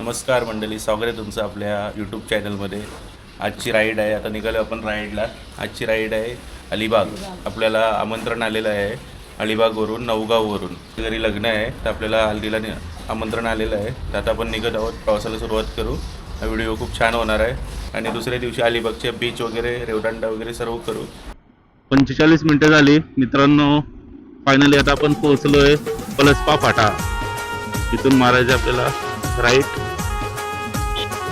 नमस्कार मंडळी स्वागत आहे तुमचं आपल्या यूट्यूब चॅनलमध्ये आजची राईड आहे आता निघालो आपण राईडला आजची राईड आहे अलिबाग. आपल्याला आमंत्रण आलेलं आहे अलिबागवरून नवगाववरून घरी लग्न आहे तर आपल्याला हल्दीला नि- आमंत्रण आलेलं आहे. तर आता आपण निघत आहोत प्रवासाला सुरुवात करू. हा व्हिडिओ खूप छान होणार आहे. आणि दुसऱ्या दिवशी अलिबागचे बीच वगैरे रेवदांडा वगैरे सर्व करू. पंचेचाळीस मिनटं झाली. मित्रांनो फायनली आता आपण पोहोचलोय पलसपा फाटा. तिथून मारायचं आपल्याला राईट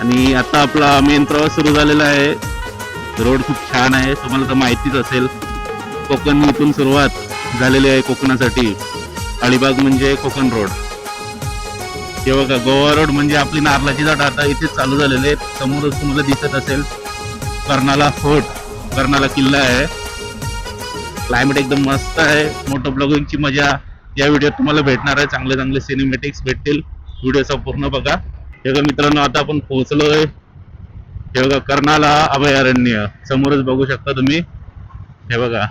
आणि आता आपला मेन प्रवास सुरू झालेला आहे. रोड खूप छान आहे. तुम्हाला तर माहितीच असेल कोकण इथून सुरुवात झालेली आहे कोकणासाठी. अलिबाग म्हणजे कोकण रोड. हे बघा गोवा रोड म्हणजे आपली नारलाची जाट आता इथेच चालू झालेले आहेत. समोरच तुम्हाला दिसत असेल कर्नाला फोर्ट. कर्नाला किल्ला आहे. क्लायमेट एकदम मस्त आहे. मोटो ब्लॉगिंगची मजा. या व्हिडिओत तुम्हाला भेटणार आहे. चांगले चांगले सिनेमॅटिक्स भेटतील. व्हिडिओ संपूर्ण बघा. हे बघा मित्रांनो आता आपण पोहोचलोय. हे बघा कर्नाला अभयारण्य. समोरच बघू शकता तुम्ही. हे बघा.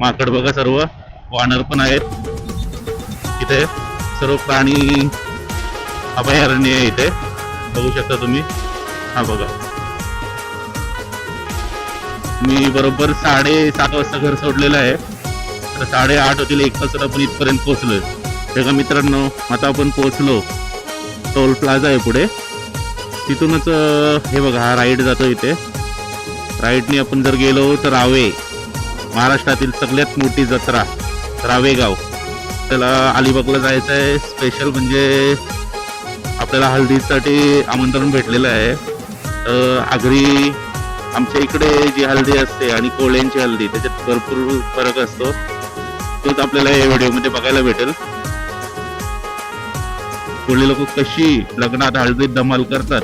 माकड बघा सर्व. वानर पण आहेत. इथे सर्व प्राणी अभयारण्य इथे. बघू शकता तुम्ही. हा बघा. मी बरोबर साडेसात वाजता घर सोडलेलं आहे. तर साडेआठ होतील एक वाजता आपण इथपर्यंत पोहोचलोय. तेव्हा मित्रांनो आता आपण पोहोचलो. टोल प्लाझा आहे पुढे. तिथूनच हे बघा हा राईड जातो इथे. राईडने आपण जर गेलो तर रावे महाराष्ट्रातील सगळ्यात मोठी जत्रा रावेगाव. त्याला अलिबागला जायचं आहे स्पेशल म्हणजे आपल्याला हल्दीसाठी आमंत्रण भेटलेलं आहे. तर आगरी आमच्या इकडे जी हल्दी असते आणि कोळ्यांची हल्दी त्याच्यात भरपूर फरक असतो. तोच आपल्याला या व्हिडिओमध्ये बघायला भेटेल. कोळी लोक कशी लग्नात हळदीत धमाल करतात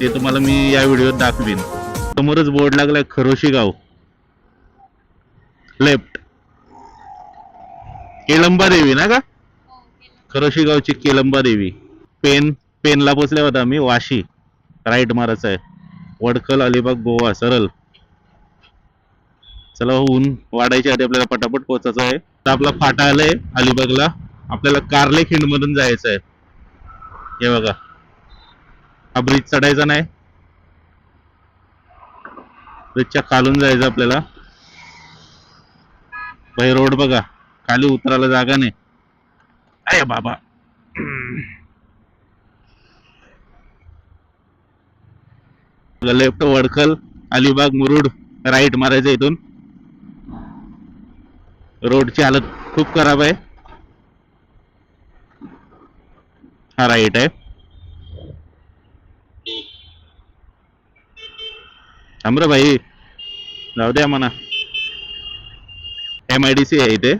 ते तुम्हाला मी या व्हिडिओत दाखवीन. समोरच बोर्ड लागलाय खरोशी गाव. लेफ्ट. केलंबा देवी ना का? खरोशी गावची केलंबा देवी. पेन पेनला पोचल्या होता आम्ही वाशी. राईट मारायचं आहे वडखल अलिबाग गोवा सरळ चला ऊन वाढायच्या आधी आपल्याला पटापट पोहोचायचं आहे. तर आपला फाटा आलाय अलिबागला. आपल्याला कार्ले खिंड मधून जायचं आहे. हे बघा. हा ब्रिज चढायचा नाही. ब्रिजच्या खालून जायचं आपल्याला. भाई रोड बघा. खाली उतरायला जागा नाही. अरे बाबा. लेफ्ट वडखल अलिबाग मुरुड राईट मारायचं इथून. रोडची हालत खूप खराब आहे. हा राईट आहे. थांब भाई. जाऊ द्या म्हणा एम आय डी सी आहे इथे.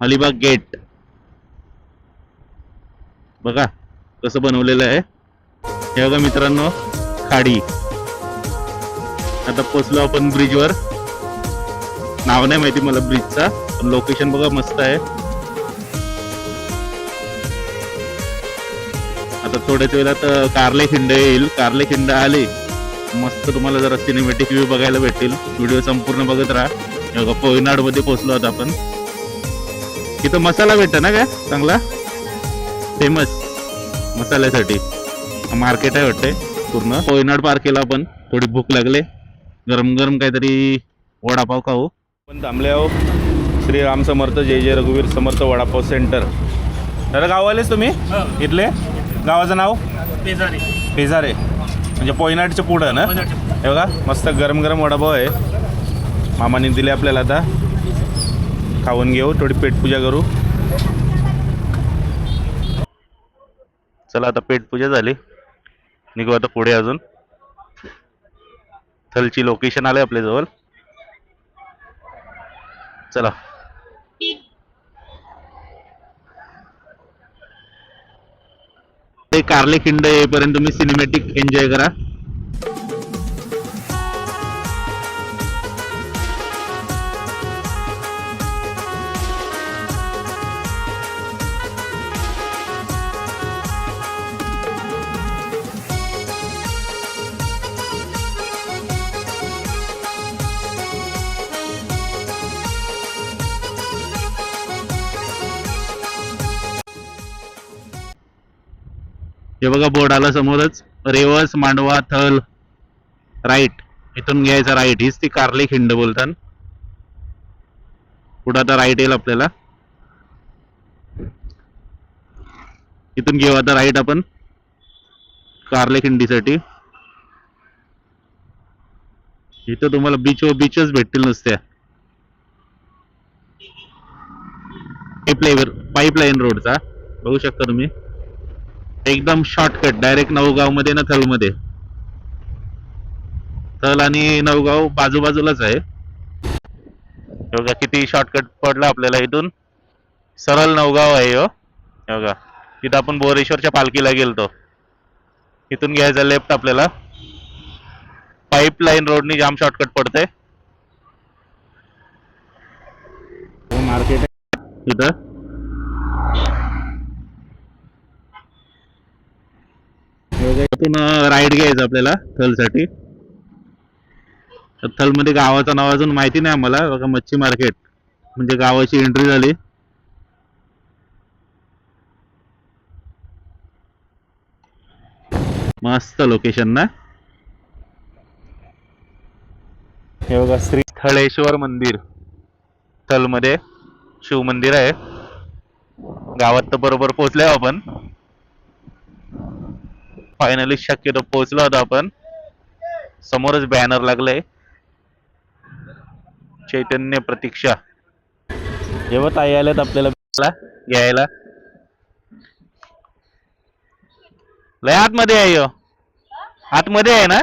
अलिबाग गेट बघा कसं बनवलेलं आहे. हे बघा मित्रांनो. खाडी आता पोचलो आपण ब्रिजवर नाव नाही माहिती मला ब्रिजचा पण लोकेशन बघा मस्त आहे. आता थोड्याच वेळात अं, कार्ले खिंड येईल. कार्ले खिंड आले. मस्त तुम्हाला जरा सिनेमॅटिक व्ह्यू बघायला भेटेल व्हिडिओ संपूर्ण बघत राहा. पोयनाडमध्ये पोहोचलो आहोत आपण. इथं मसाला भेटतो ना काय चांगला? फेमस मसाल्यासाठी. मार्केट आहे वाटते पूर्ण. कोयनाड पार केला आपण थोडी भूक लागले. गरम गरम काहीतरी वडापाव खाऊ. आपण थांबले आहो श्री राम समर्थ जय जय रघुवीर समर्थ वडापाव सेंटर. दादा गाववालेच तुम्ही? इथले? गावाचं नाव? पेजारी. पेजारे. म्हणजे पोयनाडच्या पुढं ना? हे बघा मस्त गरम गरम वडापाव आहे. मामाने दिले आपल्याला आता. खाऊन घेऊ थोडी पेटपूजा करू. चला आता पेटपूजा झाली. निघू आता पुढे अजून. थलची लोकेशन आले आपल्या जवळ. चला. ते कार्ले खिंड येईपर्यंत तुम्ही सिनेमॅटिक एन्जॉय करा. हे बघा बोर्ड आला समोरच. रेवस मांडवा थल. राईट इथून घ्यायचा राईट हीच ती कार्ले खिंड बोलतात पुढं आता राईट येईल आपल्याला. इथून घेऊ आता राईट आपण. कारले खिंडीसाठी. इथं तुम्हाला बीच व बीचच भेटतील नुसत्या. पाईपलाईन रोडचा बघू शकता तुम्ही. एकदम शॉर्टकट डायरेक्ट नवगावमध्ये ना थलमध्ये थल आणि नवगाव बाजूबाजूलाच आहे. बघा किती शॉर्टकट पडला आपल्याला इथून. सरळ नवगाव आहे हो. बघा. तिथं आपण बोरेश्वरच्या पालखीला गेलतो. इथून घ्यायचा लेफ्ट आपल्याला. पाईपलाईन रोडनी जाम शॉर्टकट पडतंय. मार्केट इथं. इथून राईड घ्यायचं आपल्याला थलसाठी. थलमध्ये गावाचं नाव अजून माहिती नाही आम्हाला. बघा मच्छी मार्केट म्हणजे गावाची एंट्री झाली. मस्त लोकेशन ना. हे बघा श्री थळेश्वर मंदिर. थलमध्ये शिव मंदिर आहे. गावात तर बरोबर पोहोचले आपण. फायनली शक्यतो पोहोचलो होतो आपण. समोरच बॅनर लागलंय. चैतन्य प्रतीक्षा. जेव्हा ताई आल्यात आपल्याला घ्यायला लय आतमध्ये आहे. आतमध्ये आहे ना?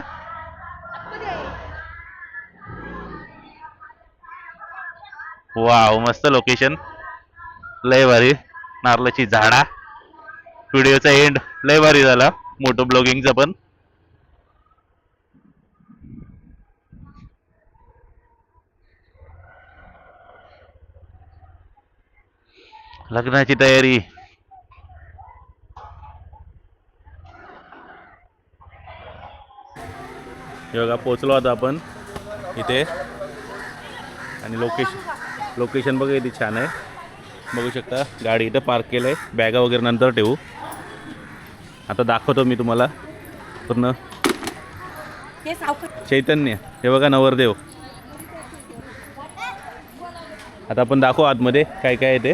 वाव मस्त लोकेशन लय भारी. नारळाची झाडा. व्हिडिओचा एंड लय भारी झाला. मोटो ब्लॉगिंगचा पण. लग्नाची तयारी. बघा पोचलो आता आपण इथे. आणि लोकेशन लोकेशन बघा इथे छान आहे. बघू शकता गाडी इथं पार्क केलं आहे बॅगा वगैरे नंतर ठेवू. आता दाखवतो मी तुम्हाला. पूर्ण. चैतन्य. हे बघा नवरदेव. आता आपण दाखवू आतमध्ये काय काय आहे ते.